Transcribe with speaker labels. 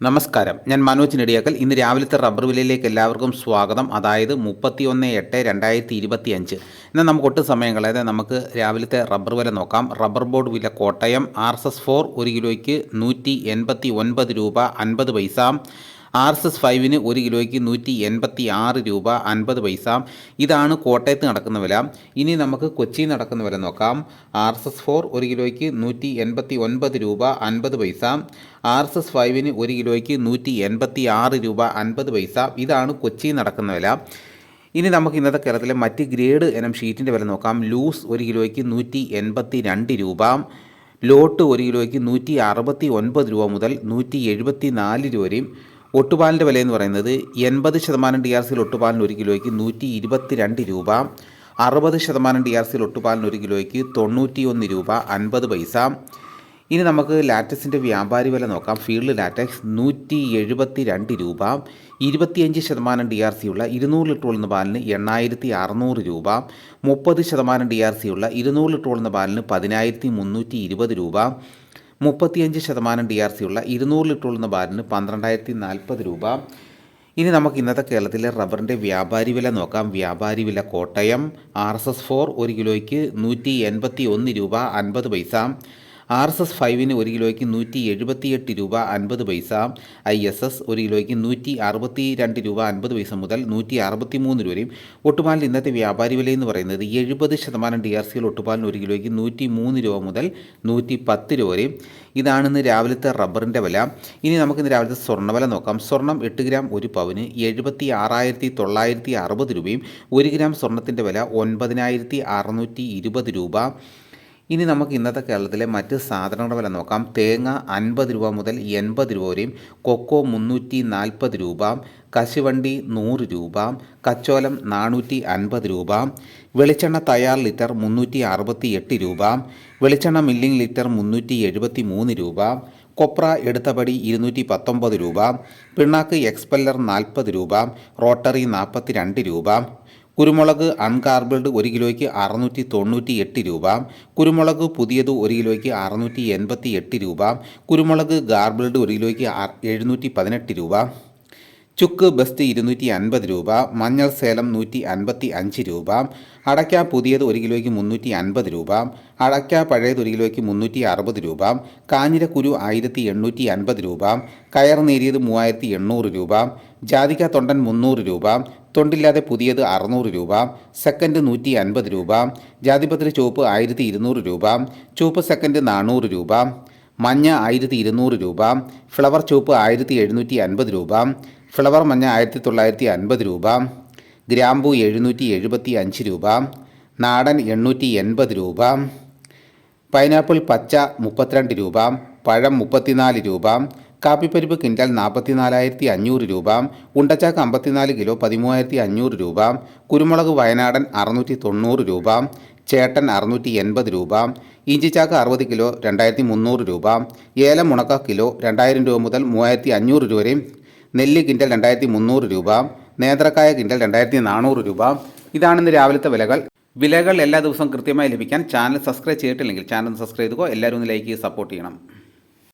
Speaker 1: നമസ്കാരം. ഞാൻ മനോജ് നെടിയാക്കൽ. ഇന്ന് രാവിലത്തെ റബ്ബർ വിലയിലേക്ക് എല്ലാവർക്കും സ്വാഗതം. അതായത് മുപ്പത്തി ഒന്ന് എട്ട് രണ്ടായിരത്തി ഇരുപത്തി അഞ്ച് എന്നാൽ നമുക്ക് ഒട്ടും സമയം കളയാതെ നമുക്ക് രാവിലത്തെ റബ്ബർ വില നോക്കാം. റബ്ബർ ബോർഡ് വില Kottayam R S S four ഒരു കിലോയ്ക്ക് നൂറ്റി എൺപത്തി ഒൻപത് രൂപ അൻപത് പൈസ. ആർ എസ് എസ് ഫൈവിന് ഒരു കിലോയ്ക്ക് നൂറ്റി എൺപത്തി ആറ് രൂപ അൻപത് പൈസ. ഇതാണ് കോട്ടയത്ത് നടക്കുന്ന വില. ഇനി നമുക്ക് കൊച്ചിയിൽ നടക്കുന്ന വില നോക്കാം. ആർ എസ് എസ് ഫോർ ഒരു കിലോയ്ക്ക് നൂറ്റി എൺപത്തി ഒൻപത് രൂപ അൻപത് പൈസ. ആർ എസ് എസ് ഫൈവിന് ഒരു കിലോയ്ക്ക് നൂറ്റി എൺപത്തി ആറ് രൂപ അൻപത് പൈസ. ഇതാണ് കൊച്ചിയിൽ നടക്കുന്ന വില. ഇനി നമുക്ക് ഇന്നത്തെ കേരളത്തിലെ മറ്റ് ഗ്രേഡ് ഇനം ഷീറ്റിന്റെ വില നോക്കാം. ലൂസ് ഒരു കിലോയ്ക്ക് നൂറ്റി എൺപത്തി രണ്ട് രൂപ. ലോട്ട് ഒരു കിലോയ്ക്ക് നൂറ്റി അറുപത്തി ഒൻപത് രൂപ മുതൽ നൂറ്റി എഴുപത്തി നാല് രൂപ വരെയും ഒട്ടുപാലിന്റെ വില എന്ന് പറയുന്നത് എൺപത് ശതമാനം ഡി ആർ സിയിൽ ഒട്ടുപാലിന് ഒരു കിലോയ്ക്ക് നൂറ്റി ഇരുപത്തി രണ്ട് രൂപ അറുപത് ശതമാനം ഡി ആർ സിയിൽ ഒട്ടുപാലിന് ഒരു കിലോയ്ക്ക് തൊണ്ണൂറ്റി ഒന്ന് രൂപ അൻപത് പൈസ. ഇനി നമുക്ക് ലാറ്റക്സിന്റെ വ്യാപാരി വില നോക്കാം. ഫീൽഡ് ലാറ്റക്സ് നൂറ്റി എഴുപത്തി രണ്ട് രൂപ ഇരുപത്തിയഞ്ച് ശതമാനം ഡി ആർ സി ഉള്ള ഇരുന്നൂറ് ലിറ്റർ ഉള്ള പാലിന് എണ്ണായിരത്തി അറുന്നൂറ് രൂപ മുപ്പത് ശതമാനം ഡി ആർ സി ഉള്ള ഇരുന്നൂറ് ലിറ്റർ ഉള്ള പാലിന് പതിനായിരത്തി മുന്നൂറ്റി ഇരുപത് രൂപ മുപ്പത്തിയഞ്ച് ശതമാനം ഡി ആർ സി ഉള്ള ഇരുന്നൂറ് ലിറ്റർ ഉള്ള ബാരിന് പന്ത്രണ്ടായിരത്തി നാൽപ്പത് രൂപ. ഇനി നമുക്ക് ഇന്നത്തെ കേരളത്തിലെ റബ്ബറിന്റെ വ്യാപാരി വില നോക്കാം. വ്യാപാരി വില Kottayam R S S four ഒരു കിലോയ്ക്ക് നൂറ്റി എൺപത്തി ഒന്ന് രൂപ അൻപത് പൈസ. ആർ എസ് എസ് ഫൈവിന് ഒരു കിലോയ്ക്ക് നൂറ്റി എഴുപത്തിയെട്ട് രൂപ അൻപത് പൈസ ഐ എസ് എസ് ഒരു കിലോയ്ക്ക് നൂറ്റി അറുപത്തി രണ്ട് രൂപ അൻപത് പൈസ മുതൽ നൂറ്റി അറുപത്തി മൂന്ന് രൂപയും വരെയും. ഒട്ടുപാലിന് ഇന്നത്തെ വ്യാപാരി വില എന്ന് പറയുന്നത് എഴുപത് ശതമാനം ഡി ആർ സിയിൽ ഒട്ടുപാലിന് ഒരു കിലോയ്ക്ക് നൂറ്റി മൂന്ന് രൂപ മുതൽ നൂറ്റി പത്ത് രൂപ വരെയും. ഇതാണ് ഇന്ന് രാവിലത്തെ റബ്ബറിന്റെ വില. ഇനി നമുക്ക് ഇന്ന് രാവിലത്തെ സ്വർണവില നോക്കാം. സ്വർണം എട്ട് ഗ്രാം ഒരു പവന് എഴുപത്തി ആറായിരത്തി തൊള്ളായിരത്തി അറുപത് രൂപയും ഒരു ഗ്രാം സ്വർണത്തിന്റെ വില ഒൻപതിനായിരത്തി അറുന്നൂറ്റി ഇരുപത് രൂപ. ഇനി നമുക്ക് ഇന്നത്തെ കേരളത്തിലെ മറ്റ് സാധനങ്ങളുടെ വില നോക്കാം. തേങ്ങ അൻപത് രൂപ മുതൽ എൺപത് രൂപ വരെയും കൊക്കോ മുന്നൂറ്റി നാൽപ്പത് രൂപ കശുവണ്ടി നൂറ് രൂപ കച്ചോലം നാനൂറ്റി അൻപത് രൂപ വെളിച്ചെണ്ണ തയ്യാർ ലിറ്റർ മുന്നൂറ്റി അറുപത്തി എട്ട് രൂപ വെളിച്ചെണ്ണ മില്ലിംഗ് ലിറ്റർ മുന്നൂറ്റി എഴുപത്തി മൂന്ന് രൂപ കൊപ്ര എടുത്തപടി ഇരുന്നൂറ്റി പത്തൊമ്പത് രൂപ പിണ്ണാക്ക് എക്സ്പെല്ലർ നാൽപ്പത് രൂപ റോട്ടറി നാൽപ്പത്തി രണ്ട് രൂപ കുരുമുളക് അൺകാർബിൾഡ് ഒരു കിലോയ്ക്ക് അറുന്നൂറ്റി തൊണ്ണൂറ്റി എട്ട് രൂപ. കുരുമുളക് പുതിയത് ഒരു കിലോയ്ക്ക് അറുന്നൂറ്റി എൺപത്തി എട്ട് രൂപ. കുരുമുളക് ഗാർബിൾഡ് ഒരു കിലോയ്ക്ക് എഴുന്നൂറ്റി പതിനെട്ട് രൂപ. ചുക്ക് ബെസ്റ്റ് ഇരുന്നൂറ്റി അൻപത് രൂപ. മഞ്ഞൾ സേലം നൂറ്റി അൻപത്തി അഞ്ച് രൂപ. അടയ്ക്ക പുതിയത് ഒരു കിലോയ്ക്ക് മുന്നൂറ്റി അൻപത് രൂപ. അടയ്ക്ക പഴയത് ഒരു കിലോയ്ക്ക് മുന്നൂറ്റി അറുപത് രൂപ. കാഞ്ഞിരക്കുരു ആയിരത്തി എണ്ണൂറ്റി അൻപത് രൂപ. കയർ നേരിയത് മൂവായിരത്തി എണ്ണൂറ് രൂപ. ജാതിക്ക തൊണ്ടൻ മുന്നൂറ് രൂപ. തൊണ്ടില്ലാതെ പുതിയത് അറുന്നൂറ് രൂപ സെക്കൻഡ് നൂറ്റി അൻപത് രൂപ ജാതിപത്രി ചുവപ്പ് ആയിരത്തി ഇരുന്നൂറ് രൂപ ചുവപ്പ് സെക്കൻഡ് നാനൂറ് രൂപ മഞ്ഞ ആയിരത്തി ഇരുന്നൂറ് രൂപ ഫ്ലവർ ചുവപ്പ് ആയിരത്തി എഴുന്നൂറ്റി അൻപത് രൂപ ഫ്ലവർ മഞ്ഞ ആയിരത്തി തൊള്ളായിരത്തി അൻപത് രൂപ ഗ്രാമ്പു എഴുന്നൂറ്റി എഴുപത്തി അഞ്ച് രൂപ നാടൻ എണ്ണൂറ്റി എൺപത് രൂപ പൈനാപ്പിൾ പച്ച മുപ്പത്തിരണ്ട് രൂപ പഴം മുപ്പത്തിനാല് രൂപ കാപ്പിപ്പരിപ്പ് ക്വിന്റൽ നാൽപ്പത്തിനാലായിരത്തി അഞ്ഞൂറ് രൂപ ഉണ്ടച്ചാക്ക് അമ്പത്തിനാല് കിലോ പതിമൂവായിരത്തി അഞ്ഞൂറ് രൂപ കുരുമുളക് വയനാടൻ അറുന്നൂറ്റി തൊണ്ണൂറ് രൂപ ചേട്ടൻ അറുന്നൂറ്റി എൺപത് രൂപ ഇഞ്ചിച്ചാക്ക് അറുപത് കിലോ രണ്ടായിരത്തി മുന്നൂറ് രൂപ ഏലം മുണക്ക കിലോ രണ്ടായിരം രൂപ മുതൽ മൂവായിരത്തി അഞ്ഞൂറ് രൂപ വരെയും നെല്ല് കിൻഡൽ രണ്ടായിരത്തി മുന്നൂറ് രൂപ നേന്ത്രക്കായ കിൻഡൽ രണ്ടായിരത്തി നാനൂറ് രൂപ ഇതാണിന്ന് രാവിലത്തെ വിലകൾ. വിലകൾ എല്ലാ ദിവസവും കൃത്യമായി ലഭിക്കാൻ ചാനൽ സബ്സ്ക്രൈബ് ചെയ്തിട്ടില്ലെങ്കിൽ ചാനൽ സബ്സ്ക്രൈബ് ചെയ്തുകോ എല്ലാവരും ഒന്ന് ലൈക്ക് ചെയ്ത് സപ്പോർട്ട് ചെയ്യണം.